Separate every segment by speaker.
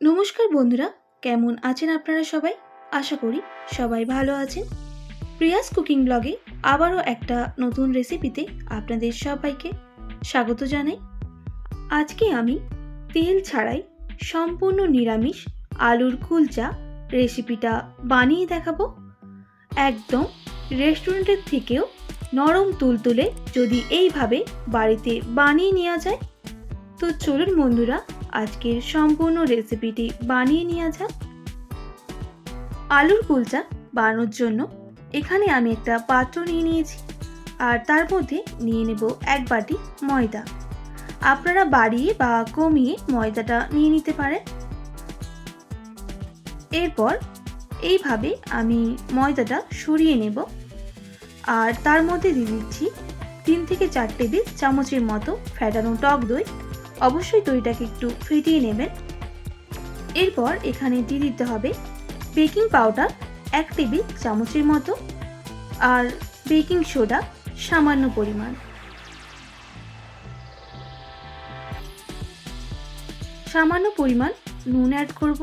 Speaker 1: নমস্কার বন্ধুরা, কেমন আছেন আপনারা সবাই? আশা করি সবাই ভালো আছেন। প্রিয়াস কুকিং ব্লগে আবারও একটা নতুন রেসিপিতে আপনাদের সবাইকে স্বাগত জানাই। আজকে আমি তেল ছাড়াই সম্পূর্ণ নিরামিষ আলুর কুলচা রেসিপিটা বানিয়ে দেখাবো। একদম রেস্টুরেন্টের থেকেও নরম তুলতুলে যদি এইভাবে বাড়িতে বানিয়ে নেওয়া যায়। তো চলুন বন্ধুরা আজকের সম্পূর্ণ রেসিপিটি বানিয়ে নেওয়া যাক। আলুর কুলচা বানানোর জন্য এখানে আমি একটা পাত্র নিয়ে নিয়েছি। আর তার মধ্যে নিয়ে নেব এক বাটি ময়দা। আপনারা বাড়িয়ে বা কমিয়ে ময়দাটা নিয়ে নিতে পারেন। এরপর এইভাবে আমি ময়দাটা সরিয়ে নেব। আর তার মধ্যে দিয়ে দিচ্ছি তিন থেকে চার টেবিল চামচের মতো ফেটানো টক দই। অবশ্যই দইটাকে একটু ফেটিয়ে নেবেন। এরপর এখানে দিয়ে দিতে হবে বেকিং পাউডার এক টেবিল চামচের মতো আর বেকিং সোডা সামান্য পরিমাণ। সামান্য পরিমাণ নুন অ্যাড করব।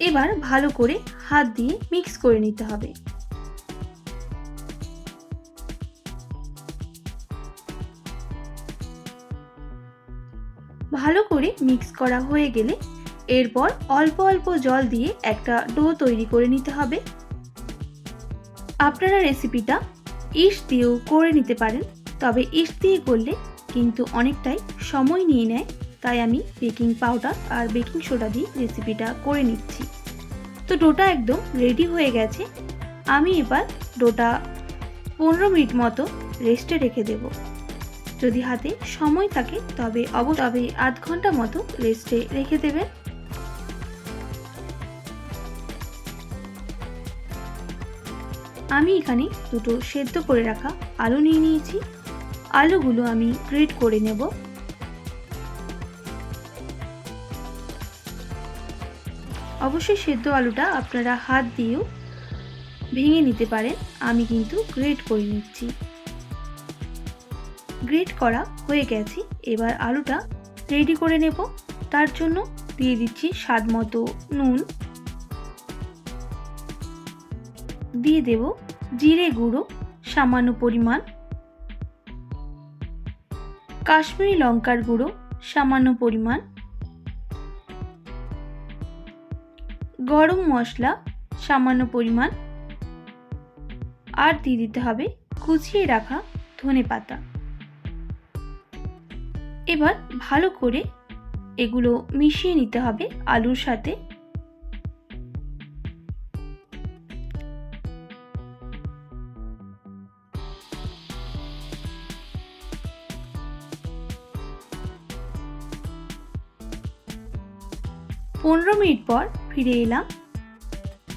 Speaker 1: এবার ভালো করে হাত দিয়ে মিক্স করে নিতে হবে। ভালো করে মিক্স করা হয়ে গেলে এরপর অল্প অল্প জল দিয়ে একটা ডো তৈরি করে নিতে হবে। আপনারা রেসিপিটা ইস দিয়েও করে নিতে পারেন, তবে ইস দিয়ে করলে কিন্তু অনেকটাই সময় নিয়ে নেয়, তাই আমি বেকিং পাউডার আর বেকিং সোডা দিয়ে রেসিপিটা করে নিচ্ছি। তো ডোটা একদম রেডি হয়ে গেছে, আমি এবার ডোটা পনেরো মিনিট মতো রেস্টে রেখে দেবো। যদি হাতে সময় থাকে, তবে অব তবে আধ ঘণ্টা মতো রেস্টে রেখে দেবেন। আমি এখানে দুটো সেদ্ধ করে রাখা আলু নিয়ে নিয়েছি। আলুগুলো আমি গ্রেট করে নেব। অবশ্যই সেদ্ধ আলুটা আপনারা হাত দিয়েও ভেঙে নিতে পারেন। আমি কিন্তু গ্রেট করে নিচ্ছি। গ্রেট করা হয়ে গেছে। এবার আলুটা রেডি করে নেব। তার জন্য দিয়ে দিচ্ছি স্বাদ মতো নুন। দিয়ে দেব জিরে গুঁড়ো, সামান্য পরিমাণ। কাশ্মীরি লঙ্কার গুঁড়ো, সামান্য পরিমাণ। গরম মশলা, সামান্য পরিমাণ। আর দিয়ে দিতে হবে কুচিয়ে রাখা ধনে পাতা এবার ভালো করে এগুলো মিশিয়ে নিতে হবে আলুর সাথে। পনেরো মিনিট পর ফিরে এলাম।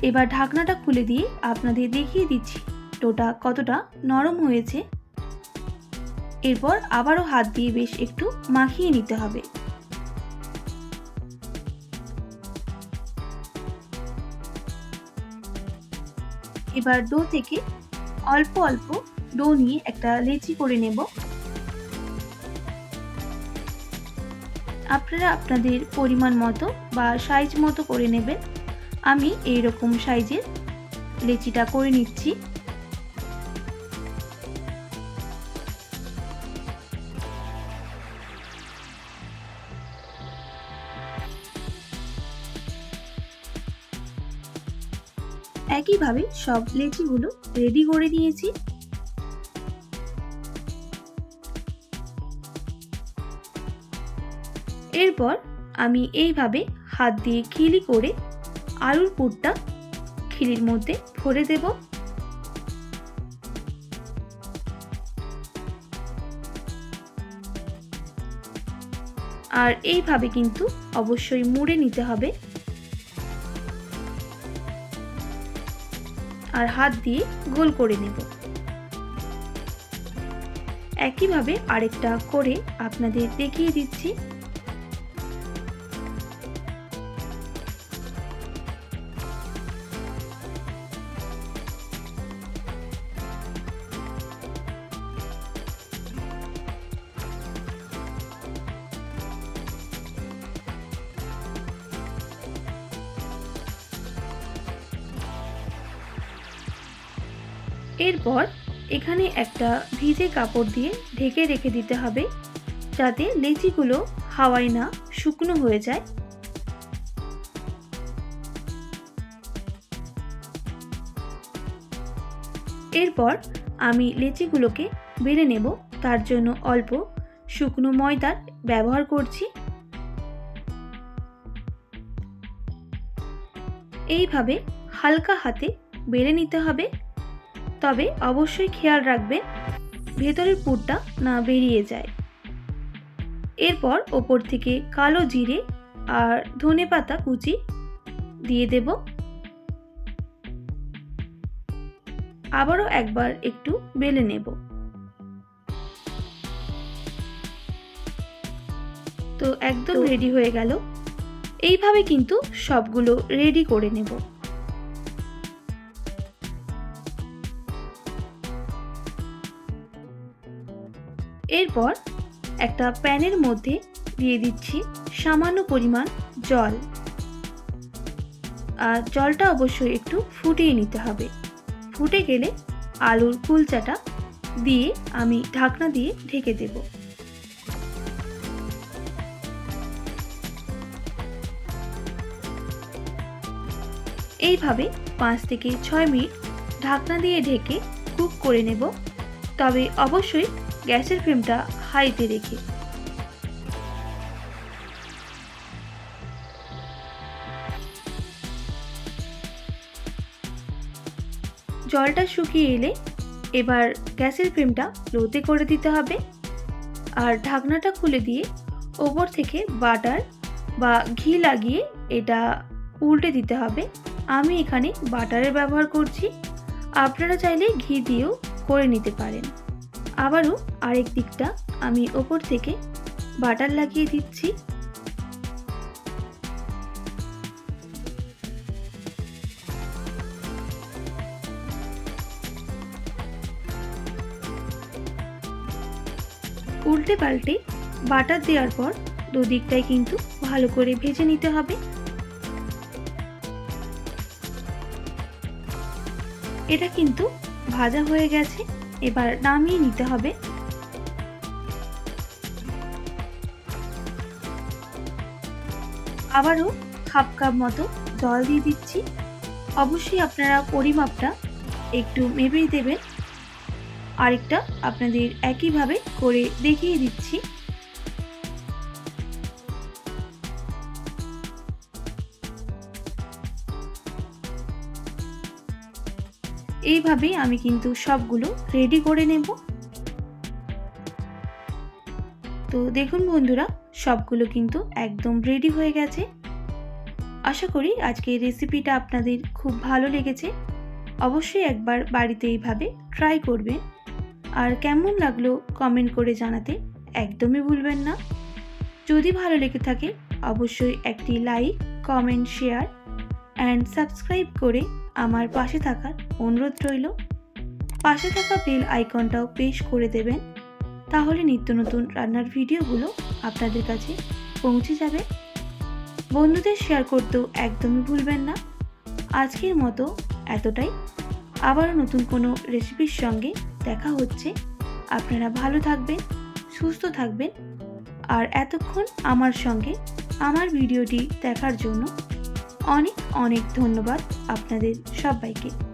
Speaker 1: এবার ঢাকনাটা খুলে দিয়ে আপনাদের দেখিয়ে দিচ্ছি টোটা কতটা নরম হয়েছে। এরপর আবারও হাত দিয়ে বেশ একটু মাখিয়ে নিতে হবে। এবার ডো থেকে অল্প অল্প ডো নিয়ে একটা লেচি করে নেব। আপনারা আপনাদের পরিমাণ মতো বা সাইজ মতো করে নেবেন। আমি এই রকম সাইজের লেচিটা করে নিচ্ছি। একইভাবে সব লেচিগুলো রেডি করে নিয়েছি। এরপর আমি এইভাবে হাত দিয়ে খিলি করে আলুর পুরটা খিলির মধ্যে ভরে দেব। আর এইভাবে কিন্তু অবশ্যই মুড়ে নিতে হবে। আর হাত দিয়ে গোল করে নেব। একইভাবে আরেকটা করে আপনাদের দেখিয়ে দিচ্ছি এরপর এখানে একটা ভিজে কাপড় দিয়ে ঢেকে রেখে দিতে হবে, যাতে লেচিগুলো হাওয়ায় না শুকনো হয়ে যায়। এরপর আমি লেচিগুলোকে বেড়ে নেব, তার জন্য অল্প শুকনো ময়দার ব্যবহার করছি। এইভাবে হালকা হাতে বেড়ে নিতে হবে। তবে অবশ্যই খেয়াল রাখবেন ভেতরের পুরটা না বেরিয়ে যায়। এরপর ওপর থেকে কালো জিরে আর ধনে পাতা কুচি দিয়ে দেব। আবারও একবার একটু বেলে নেব। তো একদম রেডি হয়ে গেল। এইভাবে কিন্তু সবগুলো রেডি করে নেব। এরপর একটা প্যানের মধ্যে দিয়ে দিচ্ছি সামান্য পরিমাণ জল। আর জলটা অবশ্যই একটু ফুটিয়ে নিতে হবে। ফুটে গেলে আলুর কুলচাটা দিয়ে আমি ঢাকনা দিয়ে ঢেকে দেব। এইভাবে পাঁচ থেকে ছয় মিনিট ঢাকনা দিয়ে ঢেকে কুক করে নেব। তবে অবশ্যই গ্যাসের ফ্লেমটা হাইতে রেখে। জলটা শুকিয়ে এলে এবার গ্যাসের ফ্লেমটা লোতে করে দিতে হবে আর ঢাকনাটা খুলে দিয়ে ওপর থেকে বাটার বা ঘি লাগিয়ে এটা উল্টে দিতে হবে। আমি এখানে বাটারের ব্যবহার করছি। আপনারা চাইলে ঘি দিয়েও করে নিতে পারেন। আবারও আরেক দিকটা আমি ওপর থেকে বাটার লাগিয়ে দিচ্ছি। উল্টে পাল্টে বাটার দেওয়ার পর দুদিকটাই কিন্তু ভালো করে ভেজে নিতে হবে। এটা কিন্তু ভাজা হয়ে গেছে। এবার নামিয়ে নিতে হবে। আবারও খাপ কাপ মতো জল দিয়ে দিচ্ছি। অবশ্যই আপনারা পরিমাপটা একটু মেপেই দেবেন। আরেকটা আপনাদের একইভাবে করে দেখিয়ে দিচ্ছি। এইভাবেই আমি কিন্তু সবগুলো রেডি করে নেব। তো দেখুন বন্ধুরা, সবগুলো কিন্তু একদম রেডি হয়ে গেছে। আশা করি আজকে রেসিপিটা আপনাদের খুব ভালো লেগেছে। অবশ্যই একবার বাড়িতে এইভাবে ট্রাই করবেন। আর কেমন লাগল কমেন্ট করে জানাতে একদমই ভুলবেন না। যদি ভালো লেগে থাকে, অবশ্যই একটি like comment share and subscribe করে আমার পাশে থাকার অনুরোধ রইল। পাশে থাকা বেল আইকনটাও পেশ করে দেবেন। তাহলে নিত্য নতুন রান্নার ভিডিওগুলো আপনাদের কাছে পৌঁছে যাবে। বন্ধুদের শেয়ার করতেও একদমই ভুলবেন না। আজকের মতো এতটাই। আবারও নতুন কোনো রেসিপির সঙ্গে দেখা হচ্ছে। আপনারা ভালো থাকবেন, সুস্থ থাকবেন। আর এতক্ষণ আমার সঙ্গে আমার ভিডিওটি দেখার জন্য অনেক অনেক ধন্যবাদ আপনাদের সবাইকে।